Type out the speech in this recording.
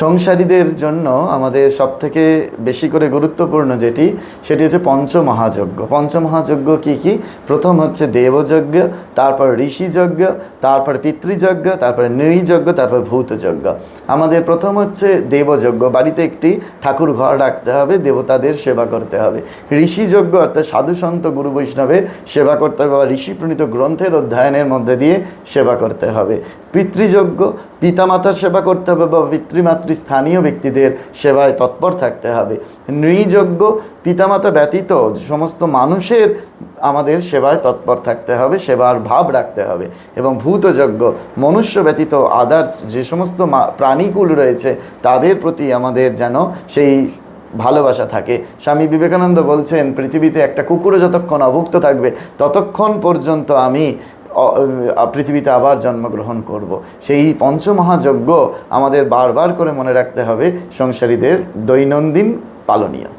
সংসারীদের জন্য আমাদের সবথেকে বেশি করে গুরুত্বপূর্ণ যেটি, সেটি হচ্ছে পঞ্চমহাযজ্ঞ। পঞ্চমহাযজ্ঞ কি কি? প্রথম হচ্ছে দেবযজ্ঞ, তারপর ঋষিযজ্ঞ, তারপর পিতৃযজ্ঞ, তারপর নৃযজ্ঞ, তারপর ভূতযজ্ঞ। আমাদের প্রথম হচ্ছে দেবযজ্ঞ। বাড়িতে একটি ঠাকুর ঘর রাখতে হবে, দেবতাদের সেবা করতে হবে। ঋষিযজ্ঞ অর্থাৎ সাধু সন্ত গুরু বৈষ্ণবের সেবা করতে হবে, বা ঋষি প্রণীত গ্রন্থের অধ্যয়নের মধ্যে দিয়ে সেবা করতে হবে। পিতৃযজ্ঞ, পিতামাতার সেবা করতে হবে, বা পিতৃমাতৃ স্থানীয় ব্যক্তিদের সেবায় তৎপর থাকতে হবে। নৃযজ্ঞ পিতামাতা ব্যতীত সমস্ত মানুষের আমাদের সেবায় তৎপর থাকতে হবে, সেবার ভাব রাখতে হবে এবং ভূতযজ্ঞ, মনুষ্য ব্যতীত আদার্স যে সমস্ত প্রাণীকুল রয়েছে, তাদের প্রতি আমাদের যেন সেই ভালোবাসা থাকে। স্বামী বিবেকানন্দ বলছেন, পৃথিবীতে একটা কুকুরও যতক্ষণ অভুক্ত থাকবে, ততক্ষণ পর্যন্ত আমি পৃথিবীতে আবার জন্মগ্রহণ করব। সেই পঞ্চমহাযজ্ঞ আমাদের বারবার করে মনে রাখতে হবে সংসারীদের দৈনন্দিন পালনীয়